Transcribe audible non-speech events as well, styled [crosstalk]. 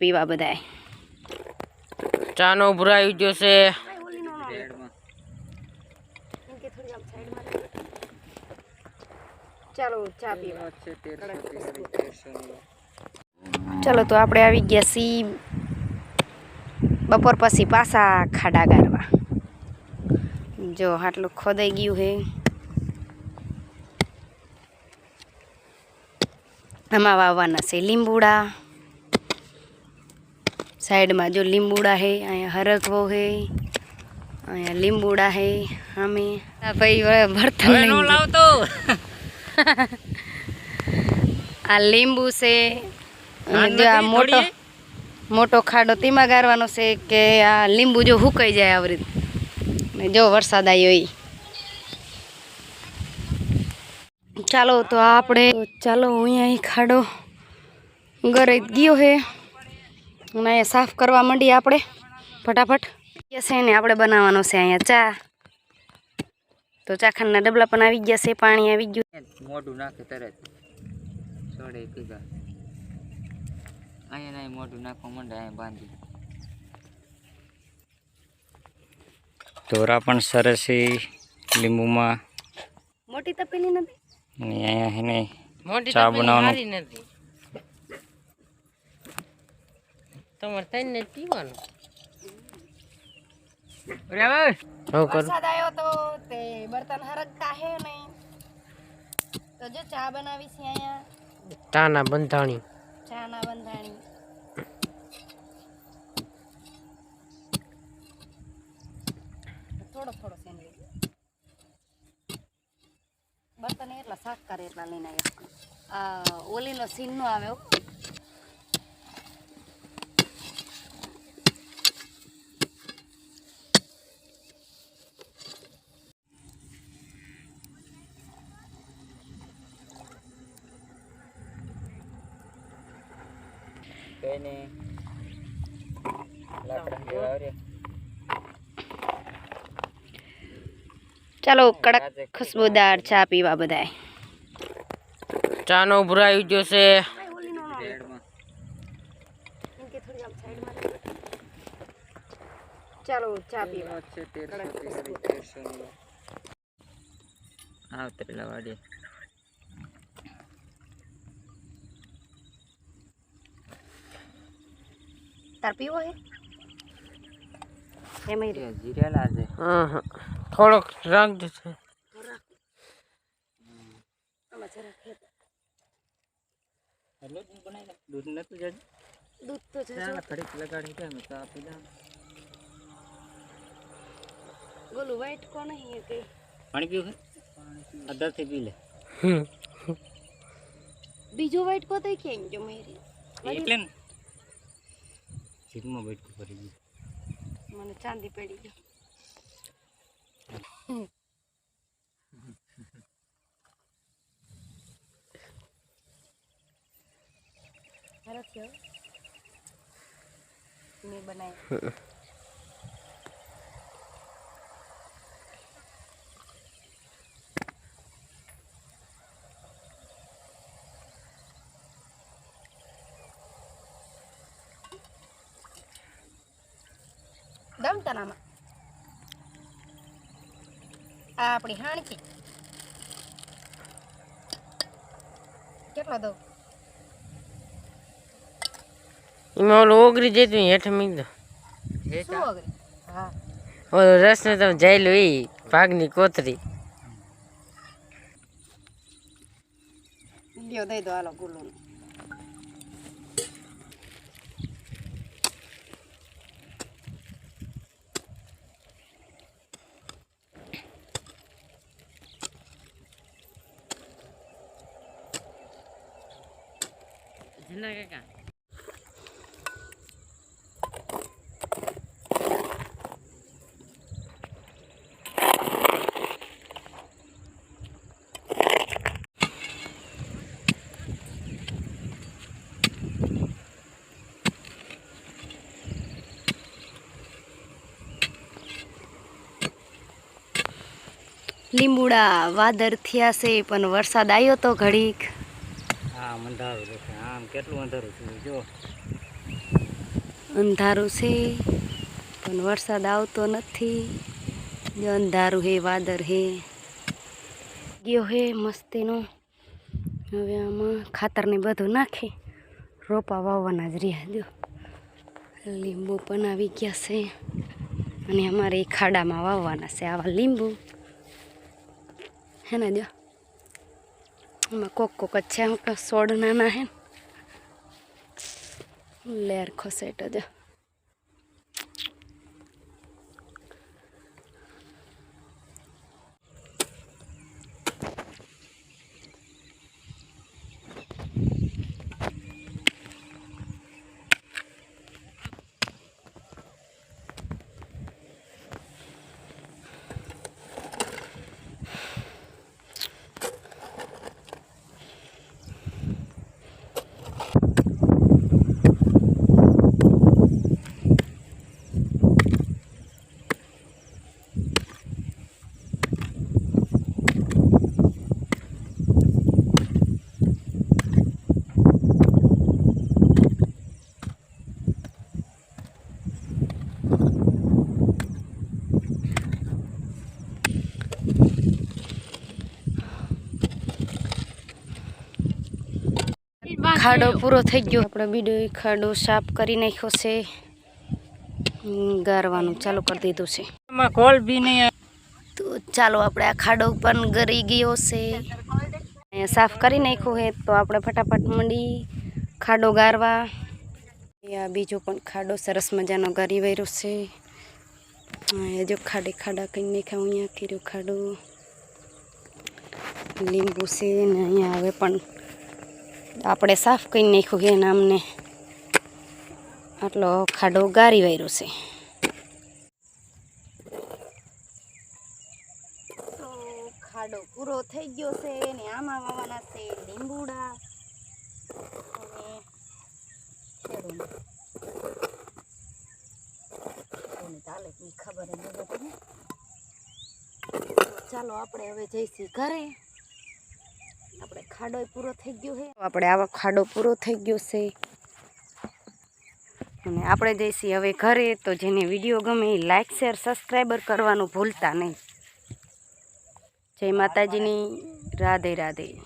પીવા બધાય ચાનો ભરાઈ ગયો છે ચાલો ચા પીવા ચાલો તો આપણે આવી ગયા સી બપોર પછી પાછા ખાડા ગારવા જો આટલું ખોદાઈ ગયું હે આમાં વાવવાના છે લીંબુડા સાઈડમાં જો લીંબુડા હે અહીંયા હરકવો હે અહીંયા લીંબુડા હે અમે ભાઈ બર્તન. લાવતો. આ લીંબુ છે જો આ મોટો મોટો ખાડો તેમાં ગારવાનો છે કે આ લીંબુ જો હુકાઈ જાય આવી રીતે. જો વરસાદ આવ્યો એ ચાલો તો આપણે ચાલો અહીંયા ખાડો ઘરે ગયો હે. અને અહીંયા સાફ કરવા માંડીએ આપણે. ફટાફટ. ગયા છે ને આપણે બનાવવાનો છે અહીંયા ચા. તો ચાખાના ડબલા પણ આવી ગયા છે પાણી આવી ગયું. મોઢું નાખે તરત. છોડે પીધા અહીંયા નહીં મોઢું નાખો મંડે અહીંયા બાંધી ધોરા પણ સરસ છે લીંબુમાં. મોટી તપેલી નથી? અહીંયા ચા તપેલી બનાવવાનું. નથી. તમારે થઈને જ પીવાનું બરાબર હું કરું વરસાદ આવ્યો તો તે બર્તન હરકતા હે નહીં તો જો ચા બનાવી છે અહીંયા ચાના બંધાણી ચા ના બંધાણી થોડો થોડો સેન્ડવીચ બર્તન એટલા શાક કરે એટલા લઈને આવ્યા આ ઓલીનો સીન નો આવે હો. કઈને લાકડા જેવા રે ચાલો કડક ખુશ્બુદાર ચા પીવા બધાય ચાનો ભરાઈ ગયો છે પેડમાં ચાલો ચા પીવા છે તેરસો તેરસો આવતરેલા વાડી તાર પીવો હે એમાં રે જીરેલા છે હા હા થોડોક રાખજો છે આમાં જરાક હે. હેલો દૂધ બનાવી દૂધ નતું જજ દૂધ તો છે ચાલ ઘડીક લગાડી કે અમે તો આપી દઉં ગોલું વ્હાઈટ કોણ હે કે પાણી પીવું છે અધારથી પી લે હમ બીજો વ્હાઈટ કો તો કેમ જો મેરી એટલે ને જીભમાં બેઠું ફરી ગયું મને ચાંદી પડી ગયો સરસ છે હો. મેં બનાવી દમ તનામાં આ આપણી હાણકી કેટલો દઉં એમાં ઓલું ઓગરી જતું હેઠ મીક દો શું અઘરી હા ઓલો રસને તમે જાયલું એ ભાગની કોતરી લ્યો દઈ દો હાલો ગુલ્લું લીંબુડા વાદર થયા છે પણ વરસાદ આવ્યો તો ઘડીક. હા અંધારું છે આમ કેટલું અંધારું છે જો. અંધારું છે, પણ વરસાદ આવતો નથી. જો અંધારું હે, વાદળ હે. ગયો હે મસ્તીનો. હવે આમાં ખાતરને બધું નાખી. રોપા વાવવાના જ રહ્યા, જો. લીંબુ પણ આવી ગયા છે. અને અમારે ખાડામાં વાવવાના છે આવા લીંબુ. હે ને, જો. એમાં કોક કોક જ છે સોડ નાના હે લેર ખસેટ જ. ખાડો [laughs] પૂરો થઈ ગયો. આપણે બીડો ખાડો સાફ કરી નાખ્યો છે. ગારવાનું ચાલુ કરી દીધું છે. એમાં કોલ બી નહીં તો ચાલો આપણે આ ખાડો પણ ગરી ગયો છે. સાફ કરી નાખ્યો છે તો આપણે ફટાફટ મંડી ખાડો ગારવા. આ બીજો પણ ખાડો સરસ મજાનો ગારી વર્યો છે. હજુ ખાડે ખાડા કરી નાખ્યા અહીંયા કર્યો ખાડો. લીંબુ છે ને અહીંયા હવે પણ આપણે સાફ કરી નાખ્યું છે ને અમને આટલો ખાડો ગારી વાર્યો છે. ખાડો પૂરો થઈ ગયો છે ને આમાં વાવાના છે લીંબુડા અને ચાલે ખબર ચાલો આપણે હવે જઈશું ઘરે. ખાડો પૂરો થઈ ગયો છે આપણે આવા ખાડો પૂરો થઈ ગયો છે. અને આપણે જઈશું હવે ઘરે, તો જેને વીડિયો ગમે એ લાઇક શેર સબસ્ક્રાઈબર કરવાનું ભૂલતા નહીં. જય માતાજીની. રાધે રાધે.